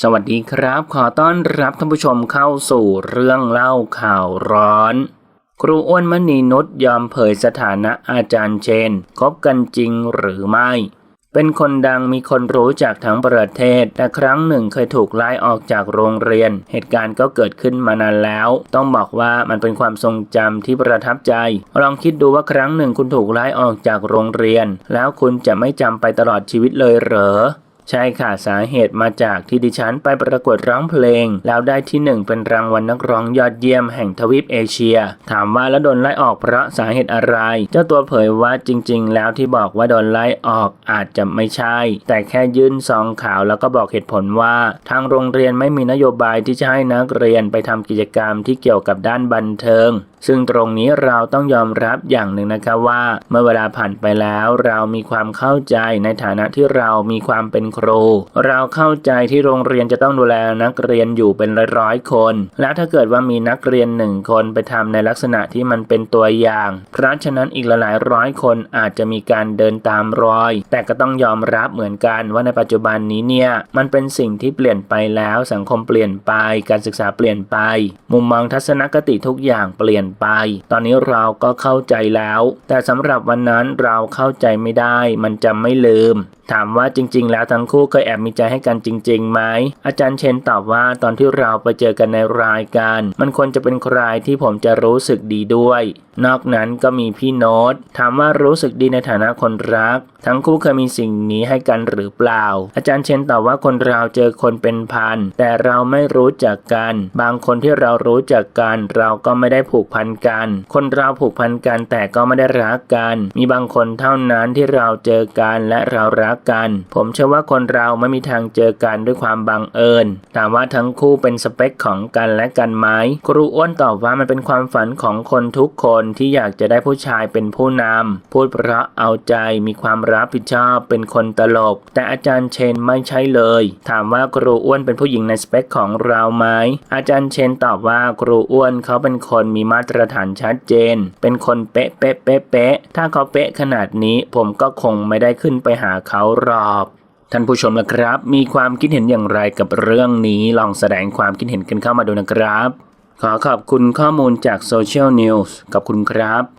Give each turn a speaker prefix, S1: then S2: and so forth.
S1: สวัสดีครับ ขอต้อนรับท่านผู้ชมเข้าสู่เรื่องเล่าข่าวร้อน ครูอ้วนมณีนุชยอมเผยสถานะอาจารย์เชนคบกันจริงหรือไม่ เป็นคนดังมีคนรู้จักทั้งประเทศ แต่ครั้งหนึ่งเคยถูกไล่ออกจากโรงเรียน เหตุการณ์ก็เกิดขึ้นมานานแล้ว ต้องบอกว่ามันเป็นความทรงจำที่ประทับใจ ลองคิดดูว่าครั้งหนึ่งคุณถูกไล่ออกจากโรงเรียน แล้วคุณจะไม่จำไปตลอดชีวิตเลยเหรอ ใช่ค่ะสาเหตุมาจากที่ดิฉันไปประกวดร้องเพลง แล้วได้ที่หนึ่งเป็นรางวัลนักร้องยอดเยี่ยมแห่งทวีปเอเชีย ถามว่าแล้วโดนไล่ออกเพราะสาเหตุอะไร เจ้าตัวเผยว่าจริง ๆ แล้วที่บอกว่าโดนไล่ออกอาจจะไม่ใช่ แต่แค่ยื่นซองข่าวแล้วก็บอกเหตุผลว่า ทางโรงเรียนไม่มีนโยบายที่จะให้นักเรียนไปทำกิจกรรมที่เกี่ยวกับด้านบันเทิง ซึ่งตรงนี้เราต้องยอมรับอย่างหนึ่งนะคะว่า เมื่อเวลาผ่านไปแล้วเรามีความเข้าใจในฐานะที่เรามีความเป็นครู เราเข้าใจที่โรงเรียนจะต้องดูแลนักเรียนอยู่เป็นร้อยๆคน แล้วถ้าเกิดว่ามีนักเรียนหนึ่งคนไปทำในลักษณะที่มันเป็นตัวอย่าง เพราะฉะนั้นอีกหลายร้อยคนอาจจะมีการเดินตามรอย แต่ก็ต้องยอมรับเหมือนกันว่าในปัจจุบันนี้เนี่ยมันเป็นสิ่งที่เปลี่ยนไปแล้วสังคมเปลี่ยนไป การศึกษาเปลี่ยนไป มุมมองทัศนคติทุกอย่างเปลี่ยนไป ตอนนี้เราก็เข้าใจแล้ว แต่สำหรับวันนั้นเราเข้าใจไม่ได้ มันจะไม่ลืม ถามว่าจริง ๆ แล้วทั้งคู่เคยแอบมีใจให้กันจริงๆไหมอาจารย์เชนตอบว่าตอนที่เราไปเจอกันในรายการ มันควรจะเป็นใครที่ผมจะรู้สึกดีด้วย นอกนั้นก็มีพี่โน้ตถามว่ารู้สึกดีในฐานะคนรัก ทั้งคู่เคยมีสิ่งนี้ให้กันหรือเปล่า อาจารย์เชนตอบว่าคนเราเจอคนเป็นพัน แต่เราไม่รู้จักกัน บางคนที่เรารู้จักกันเราก็ไม่ได้ผูกพันกัน คนเราผูกพันกันแต่ก็ไม่ได้รักกัน มีบางคนเท่านั้นที่เราเจอกันและเรารักกัน ผมเชื่อว่าคนเราไม่มีทางเจอกันด้วยความบังเอิญ ถามว่าทั้งคู่เป็นสเปคของกันและกันไหมครูอ้วนตอบว่ามันเป็นความฝันของคนทุกคนที่อยากจะได้ผู้ชายเป็นผู้นำพูดเพราะเอาใจมีความรับผิดชอบเป็นคนตลก แต่อาจารย์เชนไม่ใช่เลย ถามว่าครูอ้วนเป็นผู้หญิงในสเปคของเราไหมอาจารย์เชนตอบว่าครูอ้วนเขาเป็นคนมีมาตรฐานชัดเจน เป็นคนเป๊ะเป๊ะเป๊ะเป๊ะถ้าเขาเป๊ะขนาดนี้ผมก็คงไม่ได้ขึ้นไปหาเขาหรอบท่านผู้ชมละครับ มีความคิดเห็นอย่างไรกับเรื่องนี้ลองแสดงความคิดเห็นกันเข้ามาดูนะครับ ขอขอบคุณข้อมูลจากโซเชียลนิวส์ขอบคุณครับ